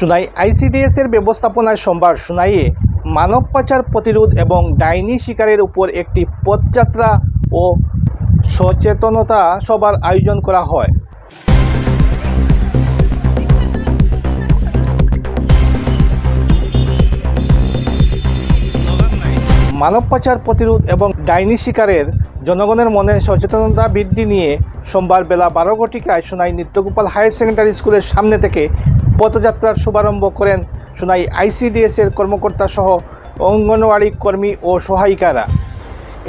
Sunai ICDS এর ব্যবস্থাপনায় সোমবার শুনাইয়ে মানব পাচার প্রতিরোধ এবং ডাইনি শিকারের উপর একটি পথযাত্রা ও সচেতনতা সভার আয়োজন করা হয়। মানব পাচার প্রতিরোধ এবং ডাইনি শিকারের জনগণের মনে সচেতনতা বৃদ্ধি নিয়ে সোমবার বেলা বারো ঘটিকায় সোনাই নিত্যগোপাল হায়ার সেকেন্ডারি স্কুলের সামনে থেকে পথযাত্রার শুভারম্ভ করেন সোনাই আইসিডিএস এর কর্মকর্তা সহ অঙ্গনওয়াড়ি কর্মী ও সহায়িকারা।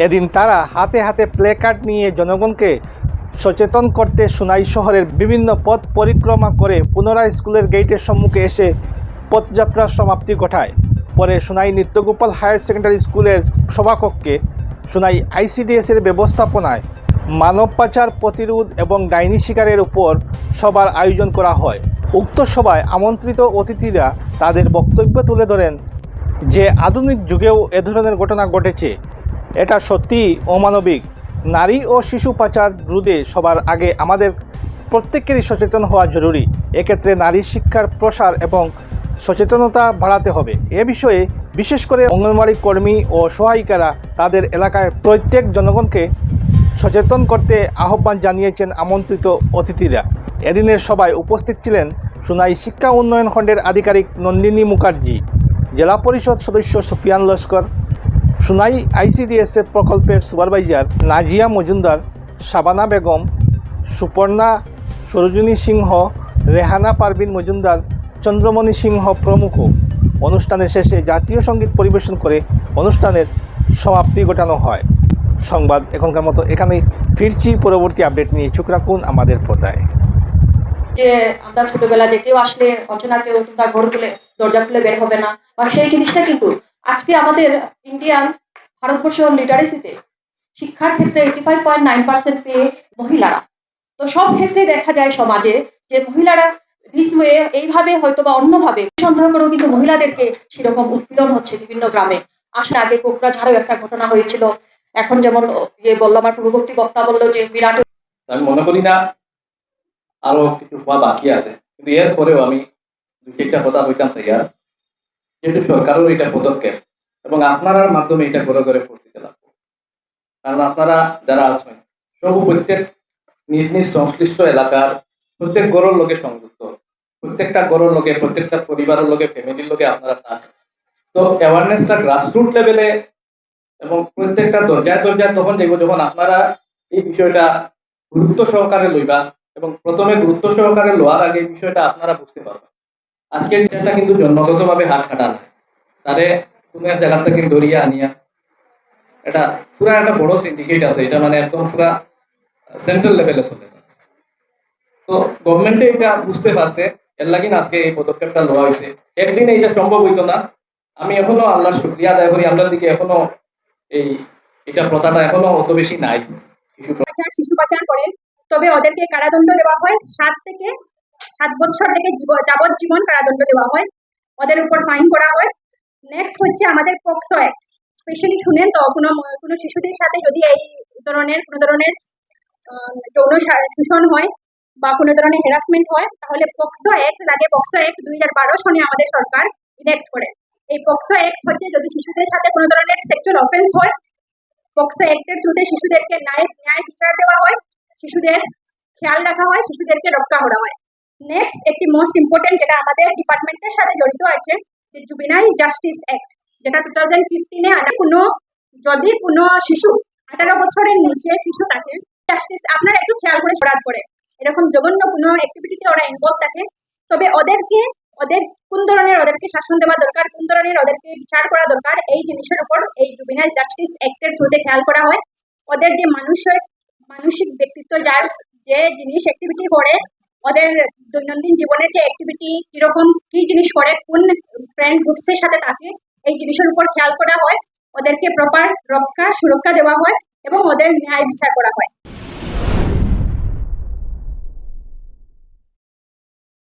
এদিন তারা হাতে হাতে প্লে কার্ড নিয়ে জনগণকে সচেতন করতে সোনাই শহরের বিভিন্ন পথ পরিক্রমা করে পুনরায় স্কুলের গেটের সম্মুখে এসে পথযাত্রার সমাপ্তি ঘটায়। পরে সোনাই নিত্যগোপাল হায়ার সেকেন্ডারি স্কুলের সভাকক্ষে সোনাই আইসিডিএস এর ব্যবস্থাপনায় মানব পাচার, প্রতিরোধ এবং ডাইনি শিকারের উপর সবার আয়োজন করা হয়। উক্ত সভায় আমন্ত্রিত অতিথিরা তাদের বক্তব্য তুলে ধরেন যে, আধুনিক যুগেও এ ধরনের ঘটনা ঘটেছে। এটা সত্যিই অমানবিক। নারী ও শিশু পাচার রোধে সবার আগে আমাদের প্রত্যেকেরই সচেতন হওয়া জরুরি। এক্ষেত্রে নারী শিক্ষার প্রসার এবং সচেতনতা বাড়াতে হবে। এ বিষয়ে বিশেষ করে অঙ্গনওয়াড়ি কর্মী ও সহায়িকারা তাদের এলাকায় প্রত্যেক জনগণকে সচেতন করতে আহ্বান জানিয়েছেন আমন্ত্রিত অতিথিরা। এদিনের সভায় উপস্থিত ছিলেন সুনাই শিক্ষা উন্নয়ন খণ্ডের আধিকারিক নন্দিনী মুখার্জি, জেলা পরিষদ সদস্য সুফিয়ান লস্কর, সুনাই আইসিডিএসএফ প্রকল্পের সুপারভাইজার নাজিয়া মজুমদার শাবানা বেগম, সুপর্ণা, সরোজিনী সিংহ, রেহানা পারভিন মজুমদার, চন্দ্রমণি সিংহ প্রমুখ। অনুষ্ঠানের শেষে জাতীয় সংগীত পরিবেশন করে অনুষ্ঠানের সমাপ্তি ঘটানো হয়। সংবাদ এখনকার মতো এখানেই। ফিরছি পরবর্তী আপডেট নিয়ে। চোখ রাখুন আমাদের পর্দায়। যে আমরা ছোটবেলা যে কেউ আসলে অচেনা কেউ তোমরা ঘর খুলে দরজা খুলে বের হবে না, বা সেই জিনিসটা কিন্তু আজকে আমাদের ইন্ডিয়ান ভারতবর্ষ লিটারেসিতে শিক্ষার ক্ষেত্রে eighty five point nine percent পেয়ে মহিলারা। তো সব ক্ষেত্রে দেখা যায় সমাজে যে মহিলারা এইভাবে হয়তো বা অন্যভাবে, সন্দেহ করেও কিন্তু মহিলাদেরকে সেরকম উৎপীড়ন হচ্ছে বিভিন্ন গ্রামে। আসলে আগে কোকরাঝাড়েও একটা ঘটনা হয়েছিল। এখন যেমন ইয়ে বলল, আমার পূর্ববর্তী বক্তা বলল যে বিরাট আমি মনে করি না, আরও কিছু হওয়া বাকি আছে। কিন্তু এর পরেও আমি একটা কথা হইতাম স্যার। যেহেতু সরকারের এটা পদক্ষেপ, এবং আপনার মাধ্যমে এটা করে করে পরিচিতি লাভ কারণ আপনারা যারা আছেন সব প্রত্যেক নিজ নিজ সংশ্লিষ্ট এলাকার প্রত্যেক গরুর লোকে সংযুক্ত। প্রত্যেকটা গরুর লোকে, প্রত্যেকটা পরিবারের লোকে, ফ্যামিলির লোকে আপনারা টাচ তো অ্যাওয়ারনেসটা গ্রাসরুট লেভেলে এবং প্রত্যেকটা দরজায় দরজায় তখন দেখব যখন আপনারা এই বিষয়টা গুরুত্ব সহকারে লইবা এবং প্রথমে গুরুত্ব সহকারে লওয়ার আগে বিষয়টা আপনারা বুঝতে পারবেন। আজকের বিষয়টা কিন্তু জন্মগতভাবে হাত কাটা নয় তারে কোনো এক থেকে দরিয়া আনিয়া, এটা পুরা একটা বড় সিন্ডিকেট আছে। এটা মানে একদম পুরা সেন্ট্রাল লেভেলে চলে যায়। তো গভর্নমেন্টে এটা বুঝতে পারছে, এর লাগি না আজকে এই পদক্ষেপটা লওয়া হয়েছে। একদিন এটা সম্ভব হইতো না। আমি এখনও আল্লাহর শুক্রিয়া আদায় করি আপনার দিকে এখনও এই, এটা প্রথাটা এখনও অত বেশি নাই। শিশু পাচার করে তবে ওদেরকে কারাদণ্ড দেওয়া হয়, সাত থেকে সাত বছর থেকে জীব- যাবজ্জীবন কারাদণ্ড দেওয়া হয়। ওদের উপর ফাইন করা হয়। নেক্সট হচ্ছে আমাদের পক্সো অ্যাক্ট স্পেশালি শুনেন তো, কোনো কোনো শিশুদের সাথে যদি এই ধরনের, কোনো ধরনের যৌন শোষণ হয় বা কোনো ধরনের হ্যারাসমেন্ট হয়, তাহলে পক্সো অ্যাক্ট লাগে। পক্সো অ্যাক্ট দুই হাজার বারো সনে আমাদের সরকার ইনেক্ট করে। এই পক্সো অ্যাক্ট হচ্ছে যদি শিশুদের সাথে কোনো ধরনের সেক্সুয়াল অফেন্স হয়, পক্সো অ্যাক্টের থ্রুতে শিশুদেরকে ন্যায় ন্যায় বিচার দেওয়া হয়, শিশুদের খেয়াল রাখা হয়, শিশুদেরকে রক্ষা করা হয়। নেক্সট একটি মোস্ট ইম্পর্টেন্ট যেটা আমাদের ডিপার্টমেন্টের সাথে জড়িত আছে, যে জুবিনাইল জাস্টিস অ্যাক্ট যেটা টু থাউজেন্ড ফিফটিনে কোনো, যদি কোনো শিশু আঠারো বছরের নিচে শিশু থাকে জাস্টিস আপনারা একটু খেয়াল করে অপরাধ করে। এরকম জঘন্য কোনো অ্যাক্টিভিটিতে ওরা ইনভলভ থাকে। তবে ওদেরকে, ওদের কোন ধরনের ওদেরকে শাসন দেওয়া দরকার, কোন ধরনের ওদেরকে বিচার করা দরকার, এই জিনিসের উপর এই জুবিনাইল জাস্টিস অ্যাক্টের থ্রুতে খেয়াল করা হয়। ওদের যে মানুষের, মানসিক ব্যক্তিত্ব, যার যে জিনিস অ্যাক্টিভিটি করে, ওদের দৈনন্দিন জীবনে যে অ্যাক্টিভিটি কীরকম কি জিনিস করে, কোন ফ্রেন্ড গ্রুপসের সাথে থাকে, এই জিনিসের উপর খেয়াল করা হয়। ওদেরকে প্রপার রক্ষা, সুরক্ষা দেওয়া হয় এবং ওদের ন্যায় বিচার করা হয়।